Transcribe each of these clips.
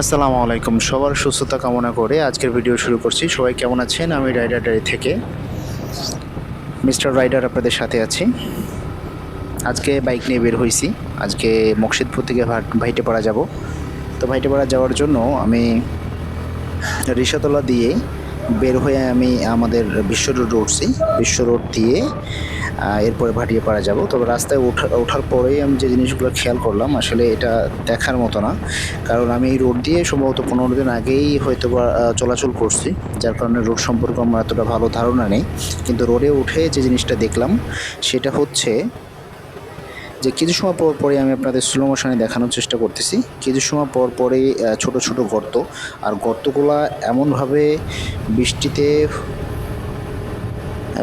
আসসালামু আলাইকুম। সবার সুস্থতা কামনা করে আজকের ভিডিও শুরু করছি। সবাই কেমন আছেন? আমি রাইডার ডায়েরি থেকে। মিস্টার রাইডার আপনাদের সাথে আছি। আজকে বাইক নিয়ে বের হয়েছি আজকে মকসিদপুর থেকে ভাইটেপাড়া যাব। তো ভাইটেপাড়া যাওয়ার জন্য আমি রিসাতলা দিয়ে বের হয়ে আমি আমাদের বিশ্ব রোড উঠছি। বিশ্ব রোড দিয়ে আহ, ভাটিয়ে ভাটিয়াপাড়া যাব। তবে রাস্তায় ওঠা ওঠার পরেই আমি যে জিনিসগুলো খেয়াল করলাম আসলে এটা দেখার মতো না। কারণ আমি এই রোড দিয়ে সম্ভবত পনেরো দিন আগেই হয়তো বা চলাচল করছি যার কারণে রোড সম্পর্কে আমার এতটা ভালো ধারণা নেই। কিন্তু রোডে উঠে যে জিনিসটা দেখলাম সেটা হচ্ছে যে কিছু সময় পর পরে আমি আপনাদের স্লো মোশনে দেখানোর চেষ্টা করতেছি। কিছু সময় পর পরে ছোট ছোট গর্ত। আর গর্তগুলা এমনভাবে বৃষ্টিতে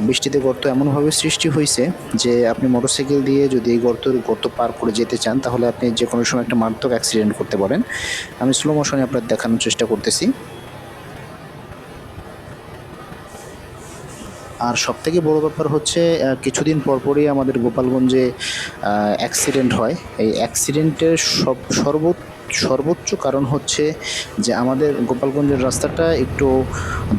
বৃষ্টিতে গর্ত এমনভাবে সৃষ্টি হয়েছে যে আপনি মোটরসাইকেল দিয়ে যদি এই গর্ত গর্ত পার করে যেতে চান, তাহলে আপনি যে কোনো সময় একটা মারাত্মক অ্যাক্সিডেন্ট করতে পারেন। আমি স্লো মোশনে আপনার দেখানোর চেষ্টা করতেছি। আর সব থেকে বড় ব্যাপার হচ্ছে কিছুদিন পরপরই আমাদের গোপালগঞ্জে অ্যাক্সিডেন্ট হয়। এই অ্যাক্সিডেন্টের সব সর্বোচ্চ সর্বোচ্চ কারণ হচ্ছে যে আমাদের গোপালগঞ্জের রাস্তাটা একটু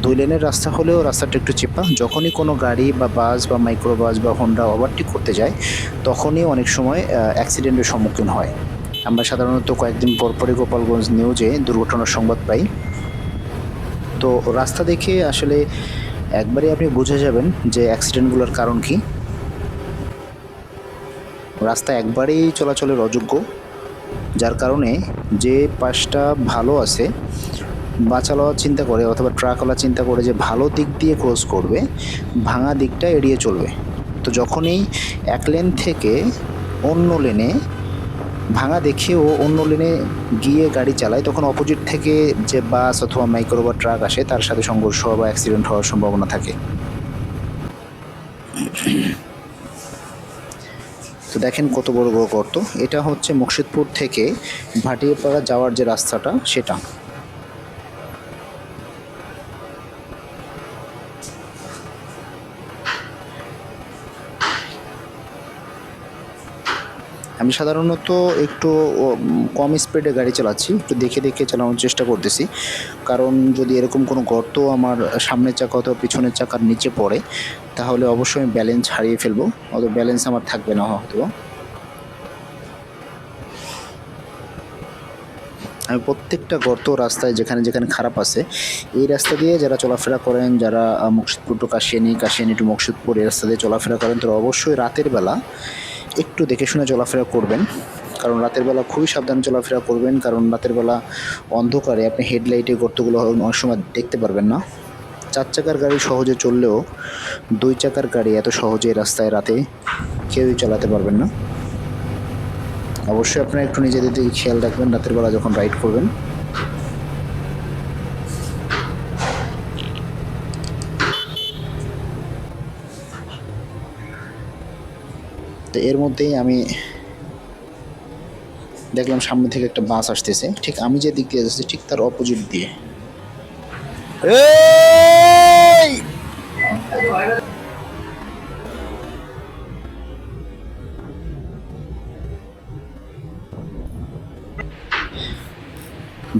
দুই লেনের রাস্তা হলেও রাস্তাটা একটু চেপা। যখনই কোনো গাড়ি বা বাস বা মাইক্রো বাস বা হোন্ডা ওভারটেক করতে যায়, তখনই অনেক সময় অ্যাক্সিডেন্টের সম্মুখীন হয়। আমরা সাধারণত কয়েকদিন পর পরই গোপালগঞ্জ নিউজে দুর্ঘটনার সংবাদ পাই। তো রাস্তা দেখে আসলে একবারে আপনি বুঝে যাবেন যে অ্যাক্সিডেন্টগুলোর কারণ কি। রাস্তা একবারেই চলাচলের অযোগ্য, যার কারণে যে পাশটা ভালো আছে, বাঁচালো চিন্তা করে অথবা ট্রাকওয়ালা চিন্তা করে যে ভালো দিক দিয়ে ক্রস করবে, ভাঙা দিকটা এড়িয়ে চলবে। তো যখনই এক লেন থেকে অন্য লেনে ভাঙা দেখেও অন্য লেনে গিয়ে গাড়ি চালায়। তখন অপোজিট থেকে যে বাস অথবা মাইক্রো বা ট্রাক আসে, তার সাথে সংঘর্ষ বা অ্যাক্সিডেন্ট হওয়ার সম্ভাবনা থাকে। তো দেখেন কত বড় বড় গর্ত। এটা হচ্ছে মুর্শিদপুর থেকে ভাটিয়াপাড়া যাওয়ার যে রাস্তাটা, সেটা। আমি সাধারণত একটু কম স্পিডে গাড়ি চালাচ্ছি, একটু দেখে দেখে চালানোর চেষ্টা করতেছি। কারণ যদি এরকম কোনো গর্ত আমার সামনের চাকা অথবা পিছনের চাকার নিচে পড়ে, তাহলে অবশ্যই আমি ব্যালেন্স হারিয়ে ফেলব অত ব্যালেন্স আমার থাকবে না হয়তো। আমি প্রত্যেকটা গর্ত রাস্তায় যেখানে যেখানে খারাপ আছে, এই রাস্তা দিয়ে যারা চলাফেরা করেন, যারা মুর্শিদপুর টু কাশিয়ানি কাশিয়ানি টু মুর্শিদপুর এই রাস্তা দিয়ে চলাফেরা করেন, তারা অবশ্যই রাতের বেলা একটু দেখে শুনে চলাফেরা করবেন। কারণ রাতের বেলা খুবই সাবধানে চলাফেরা করবেন, কারণ রাতের বেলা অন্ধকারে আপনি হেডলাইটে গর্তগুলো অনেক সময় দেখতে পারবেন না। চার চাকার গাড়ি সহজে চললেও দুই চাকার গাড়ি এত সহজে রাস্তায় রাতে কেউই চালাতে পারবেন না। অবশ্যই আপনারা একটু নিজেদের দিকে খেয়াল রাখবেন, রাতের বেলা যখন রাইড করবেন। তো এর মধ্যেই আমি দেখলাম সামনে থেকে একটা বাস আসতেছে। ঠিক আমি যে দিক দিয়ে যাচ্ছি, ঠিক তার অপোজিট দিয়ে।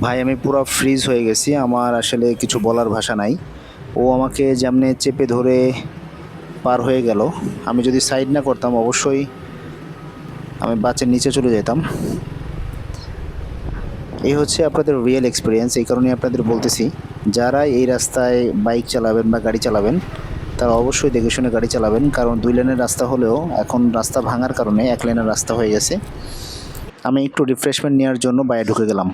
ভাই, আমি পুরো ফ্রিজ হয়ে গেছি। আমার আসলে কিছু বলার ভাষা নাই। ও আমাকে যেমনে চেপে ধরে পার হয়ে গেল। আমি যদি সাইড না করতাম, অবশ্যই আমি বাচ্চার নিচে চলে যেতাম। এই হচ্ছে আপনাদের রিয়েল এক্সপিরিয়েন্স এই কারণে আপনাদের বলতেছি, যারা এই রাস্তায় বাইক চালাবেন বা গাড়ি চালাবেন, তারা অবশ্যই দেখে শুনে গাড়ি চালাবেন, কারণ দুই লেনের রাস্তা হলেও এখন রাস্তা ভাঙার কারণে এক লেনের রাস্তা হয়ে গেছে। আমি একটু রিফ্রেশমেন্ট নেওয়ার জন্য বাইরে ঢুকে গেলাম।